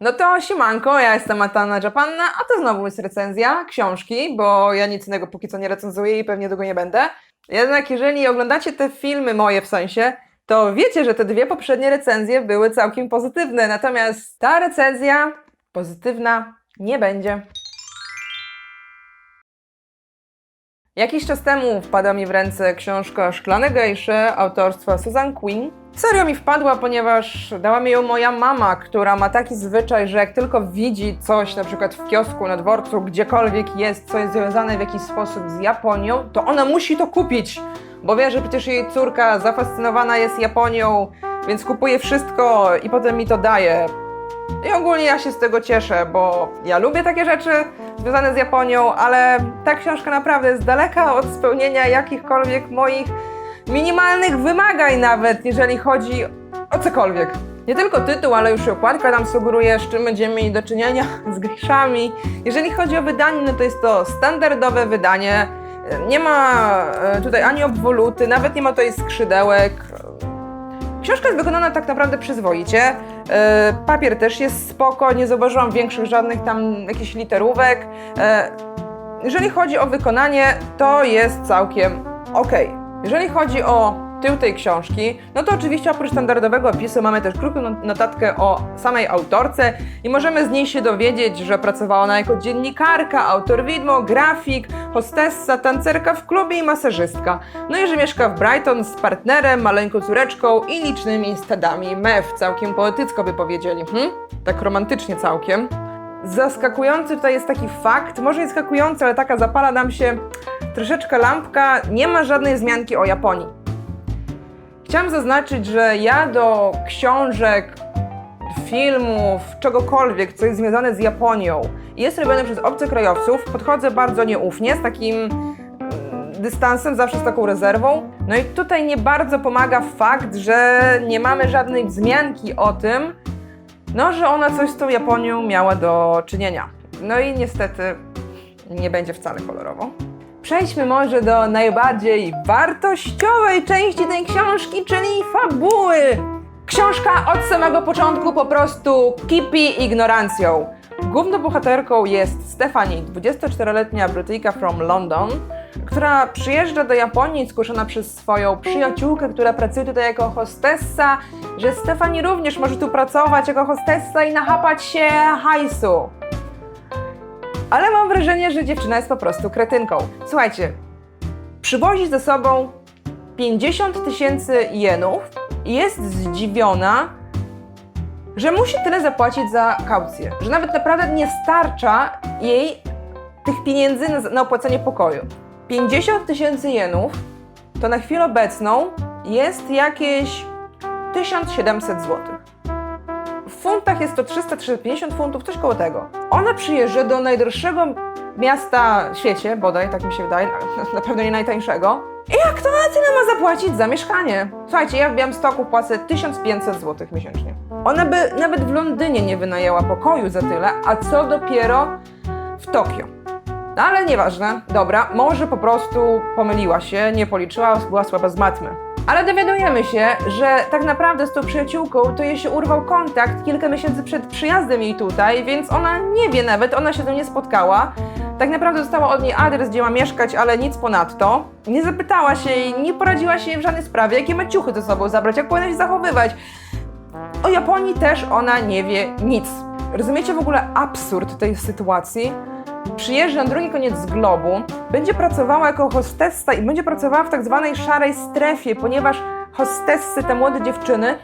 No to siemanko, ja jestem Matana Japanna, a to znowu jest recenzja książki, bo ja nic innego póki co nie recenzuję i pewnie długo nie będę. Jednak jeżeli oglądacie te filmy moje w sensie, to wiecie, że te dwie poprzednie recenzje były całkiem pozytywne, natomiast ta recenzja pozytywna nie będzie. Jakiś czas temu wpadła mi w ręce książka Szklane Gejsze autorstwa Susan Quinn. Serio mi wpadła, ponieważ dała mi ją moja mama, która ma taki zwyczaj, że jak tylko widzi coś, na przykład w kiosku, na dworcu, gdziekolwiek jest, co jest związane w jakiś sposób z Japonią, to ona musi to kupić, bo wie, że przecież jej córka zafascynowana jest Japonią, więc kupuje wszystko i potem mi to daje. I ogólnie ja się z tego cieszę, bo ja lubię takie rzeczy związane z Japonią, ale ta książka naprawdę jest daleka od spełnienia jakichkolwiek moich minimalnych wymagań nawet, jeżeli chodzi o cokolwiek. Nie tylko tytuł, ale już i okładka nam sugeruje, z czym będziemy mieli do czynienia z gryszami. Jeżeli chodzi o wydanie, no to jest to standardowe wydanie. Nie ma e, tutaj ani obwoluty, nawet nie ma tutaj skrzydełek. Książka jest wykonana tak naprawdę przyzwoicie. E, Papier też jest spoko, nie zauważyłam większych żadnych tam jakichś literówek. E, Jeżeli chodzi o wykonanie, to jest całkiem ok. Jeżeli chodzi o tył tej książki, no to oczywiście oprócz standardowego opisu mamy też krótką notatkę o samej autorce i możemy z niej się dowiedzieć, że pracowała ona jako dziennikarka, autor widmo, grafik, hostessa, tancerka w klubie i masażystka. No i że mieszka w Brighton z partnerem, maleńką córeczką i licznymi stadami mew. Całkiem poetycko by powiedzieli, hm? Tak romantycznie całkiem. Zaskakujący tutaj jest taki fakt, może nie zaskakujący, ale taka zapala nam się troszeczkę lampka, nie ma żadnej wzmianki o Japonii. Chciałam zaznaczyć, że ja do książek, filmów, czegokolwiek, co jest związane z Japonią jest robione przez obcokrajowców, podchodzę bardzo nieufnie, z takim mm, dystansem, zawsze z taką rezerwą. No i tutaj nie bardzo pomaga fakt, że nie mamy żadnej wzmianki o tym, no, że ona coś z tą Japonią miała do czynienia. No i niestety nie będzie wcale kolorowo. Przejdźmy może do najbardziej wartościowej części tej książki, czyli fabuły. Książka od samego początku po prostu kipi ignorancją. Główną bohaterką jest Stephanie, 24-letnia Brytyjka from London, która przyjeżdża do Japonii skuszona przez swoją przyjaciółkę, która pracuje tutaj jako hostessa, że Stephanie również może tu pracować jako hostessa i nachapać się hajsu. Ale mam wrażenie, że dziewczyna jest po prostu kretynką. Słuchajcie, przywozi ze sobą 50 tysięcy jenów i jest zdziwiona, że musi tyle zapłacić za kaucję, że nawet naprawdę nie starcza jej tych pieniędzy na, na opłacenie pokoju. 50 tysięcy jenów to na chwilę obecną jest jakieś 1700 zł. W funtach jest to 300-350 funtów, coś koło tego. Ona przyjeżdża do najdroższego miasta w świecie, bodaj, tak mi się wydaje, na pewno nie najtańszego. I jak to na tyle ma zapłacić za mieszkanie? Słuchajcie, ja w Białymstoku płacę 1500 zł miesięcznie. Ona by nawet w Londynie nie wynajęła pokoju za tyle, a co dopiero w Tokio. No ale nieważne, dobra, może po prostu pomyliła się, nie policzyła, była słaba z matmy. Ale dowiadujemy się, że tak naprawdę z tą przyjaciółką to jej się urwał kontakt kilka miesięcy przed przyjazdem jej tutaj, więc ona nie wie nawet, ona się z nią nie spotkała. Tak naprawdę dostała od niej adres, gdzie ma mieszkać, ale nic ponadto. Nie zapytała się jej, nie poradziła się jej w żadnej sprawie, jakie ma ciuchy ze sobą zabrać, jak powinna się zachowywać. O Japonii też ona nie wie nic. Rozumiecie w ogóle absurd tej sytuacji? Przyjeżdża na drugi koniec globu, będzie pracowała jako hostessa i będzie pracowała w tak zwanej szarej strefie, ponieważ hostessy, te młode dziewczyny,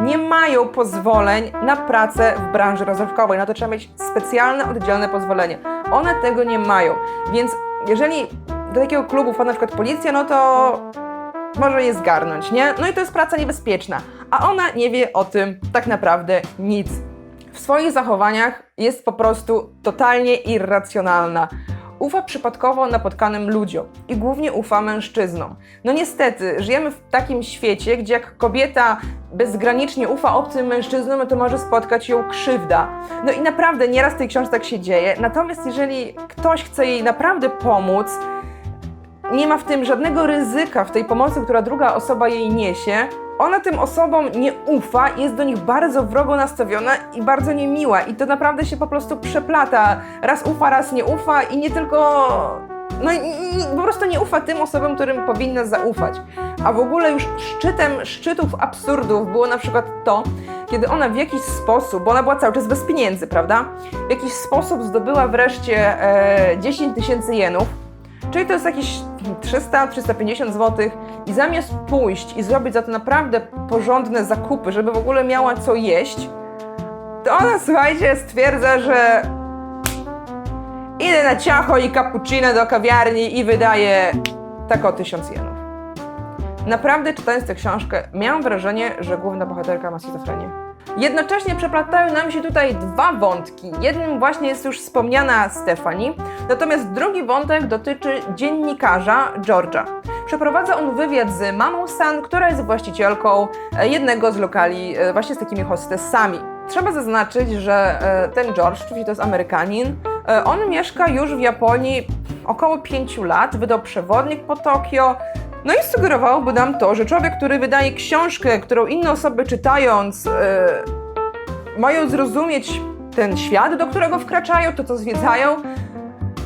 nie mają pozwoleń na pracę w branży rozrywkowej. Na to trzeba mieć specjalne, oddzielne pozwolenie. One tego nie mają. Więc jeżeli do takiego klubu wpadła na przykład policja, no to może je zgarnąć, nie? No i to jest praca niebezpieczna. A ona nie wie o tym tak naprawdę nic. W swoich zachowaniach jest po prostu totalnie irracjonalna. Ufa przypadkowo napotkanym ludziom i głównie ufa mężczyznom. No niestety, żyjemy w takim świecie, gdzie jak kobieta bezgranicznie ufa obcym mężczyznom, no to może spotkać ją krzywda. No i naprawdę nieraz w tej książce tak się dzieje. Natomiast jeżeli ktoś chce jej naprawdę pomóc, nie ma w tym żadnego ryzyka w tej pomocy, która druga osoba jej niesie. Ona tym osobom nie ufa, jest do nich bardzo wrogo nastawiona i bardzo niemiła. I to naprawdę się po prostu przeplata. Raz ufa, raz nie ufa i nie tylko. No po prostu nie ufa tym osobom, którym powinna zaufać. A w ogóle już szczytem szczytów absurdów było na przykład to, kiedy ona w jakiś sposób, bo ona była cały czas bez pieniędzy, prawda? W jakiś sposób zdobyła wreszcie e, 10 tysięcy jenów, czyli to jest jakieś 300-350 zł i zamiast pójść i zrobić za to naprawdę porządne zakupy, żeby w ogóle miała co jeść, to ona, słuchajcie, stwierdza, że idę na ciacho i cappuccino do kawiarni i wydaje tak o 1000 jenów. Naprawdę czytając tę książkę, miałam wrażenie, że główna bohaterka ma schizofrenię. Jednocześnie przeplatają nam się tutaj dwa wątki. Jednym właśnie jest już wspomniana Stefani, natomiast drugi wątek dotyczy dziennikarza George'a. Przeprowadza on wywiad z mamą San, która jest właścicielką e, jednego z lokali e, właśnie z takimi hostessami. Trzeba zaznaczyć, że e, ten George, czyli to jest Amerykanin, on mieszka już w Japonii około 5 lat, wydał przewodnik po Tokio, no i sugerowałoby nam to, że człowiek, który wydaje książkę, którą inne osoby czytając e, mają zrozumieć ten świat, do którego wkraczają, to co zwiedzają,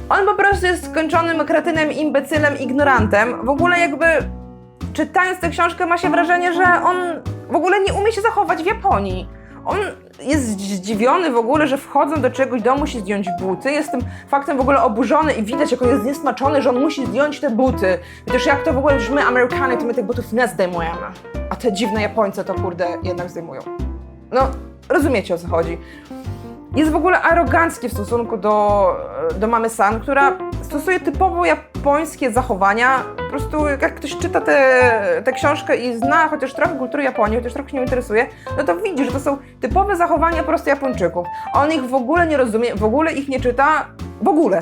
on po prostu jest skończonym kretynem, imbecylem, ignorantem. W ogóle jakby czytając tę książkę ma się wrażenie, że on w ogóle nie umie się zachować w Japonii. On jest zdziwiony w ogóle, że wchodzą do czegoś domu, musi zdjąć buty. Jest tym faktem w ogóle oburzony i widać, jak on jest zniesmaczony, że on musi zdjąć te buty. Przecież jak to w ogóle, że my Amerykanie, to my tych butów nie zdejmujemy. A te dziwne Japońce to kurde jednak zdejmują. No, rozumiecie o co chodzi. Jest w ogóle arogancki w stosunku do, do mamy San, która stosuje typowo japońskie zachowania. Po prostu jak ktoś czyta tę książkę i zna chociaż trochę kultury Japonii, chociaż trochę się nią interesuje, no to widzi, że to są typowe zachowania po prostu Japończyków. On ich w ogóle nie rozumie, w ogóle ich nie czyta, w ogóle.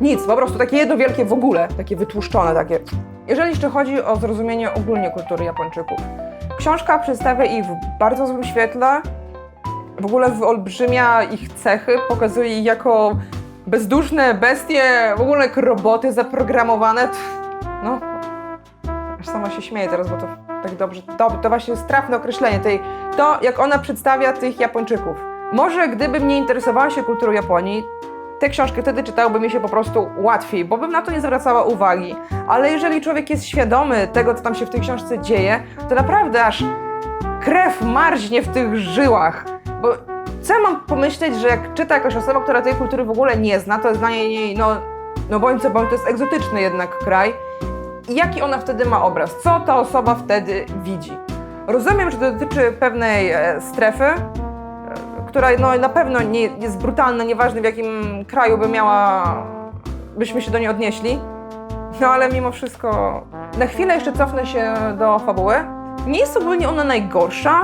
Nic, po prostu takie jedno wielkie w ogóle, takie wytłuszczone takie. Jeżeli jeszcze chodzi o zrozumienie ogólnie kultury Japończyków, książka przedstawia ich w bardzo złym świetle, w ogóle wyolbrzymia ich cechy, pokazuje ich jako bezduszne bestie, w ogóle jak roboty zaprogramowane. No, aż sama się śmieję teraz, bo to tak dobrze, to, to właśnie jest trafne określenie tej, to jak ona przedstawia tych Japończyków. Może gdybym nie interesowała się kulturą Japonii, tę książkę wtedy czytałby mi się po prostu łatwiej, bo bym na to nie zwracała uwagi. Ale jeżeli człowiek jest świadomy tego, co tam się w tej książce dzieje, to naprawdę aż krew marznie w tych żyłach. Bo co ja mam pomyśleć, że jak czyta jakaś osoba, która tej kultury w ogóle nie zna, to jest dla niej, no, no bądź co bądź, to jest egzotyczny jednak kraj. Jaki ona wtedy ma obraz? Co ta osoba wtedy widzi? Rozumiem, że to dotyczy pewnej e, strefy, e, która no, na pewno nie jest brutalna, nieważne w jakim kraju by miała, byśmy się do niej odnieśli. No ale mimo wszystko, na chwilę jeszcze cofnę się do fabuły. Nie jest ogólnie ona najgorsza.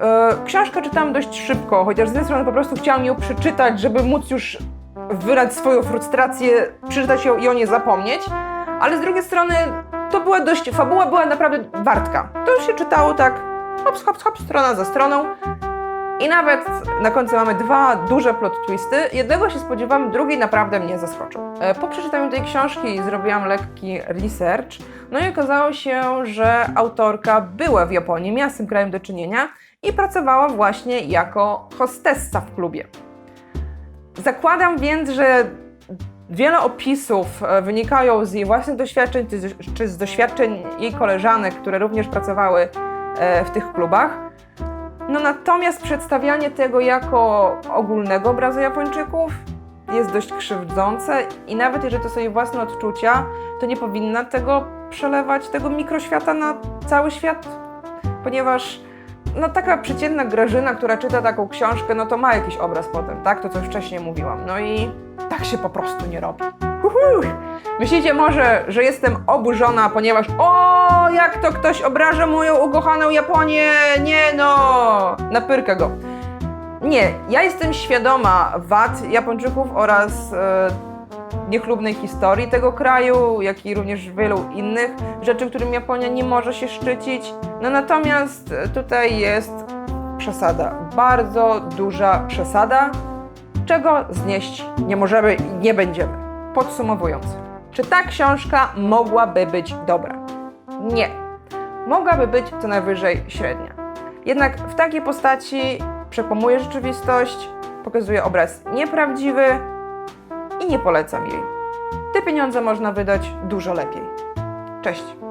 E, Książkę czytałam dość szybko, chociaż z jednej strony po prostu chciałam ją przeczytać, żeby móc już wylać swoją frustrację, przeczytać ją i o niej zapomnieć, ale z drugiej strony to była dość, fabuła była naprawdę wartka. To się czytało tak hops, hops, hops, strona za stroną. I nawet na końcu mamy dwa duże plot twisty. Jednego się spodziewam, drugi naprawdę mnie zaskoczył. E, Po przeczytaniu tej książki zrobiłam lekki research, no i okazało się, że autorka była w Japonii, miała z tym krajem do czynienia i pracowała właśnie jako hostessa w klubie. Zakładam więc, że wiele opisów e, wynikają z jej własnych doświadczeń, czy z- doświadczeń jej koleżanek, które również pracowały e, w tych klubach. No natomiast przedstawianie tego jako ogólnego obrazu Japończyków jest dość krzywdzące i nawet jeżeli to są jej własne odczucia, to nie powinna tego przelewać, tego mikroświata na cały świat, ponieważ no taka przeciętna Grażyna, która czyta taką książkę, no to ma jakiś obraz potem, tak? To co już wcześniej mówiłam. No i tak się po prostu nie robi. Uhu. Myślicie może, że jestem oburzona, ponieważ o, jak to ktoś obraża moją ukochaną Japonię? Nie no! Napyrkę go. Nie, ja jestem świadoma wad Japończyków oraz e, niechlubnej historii tego kraju, jak i również wielu innych rzeczy, którym Japonia nie może się szczycić. No natomiast tutaj jest przesada, bardzo duża przesada, czego znieść nie możemy i nie będziemy. Podsumowując, Czy ta książka mogłaby być dobra? Nie. Mogłaby być co najwyżej średnia. Jednak w takiej postaci przekłamuje rzeczywistość, pokazuje obraz nieprawdziwy i nie polecam jej. Te pieniądze można wydać dużo lepiej. Cześć!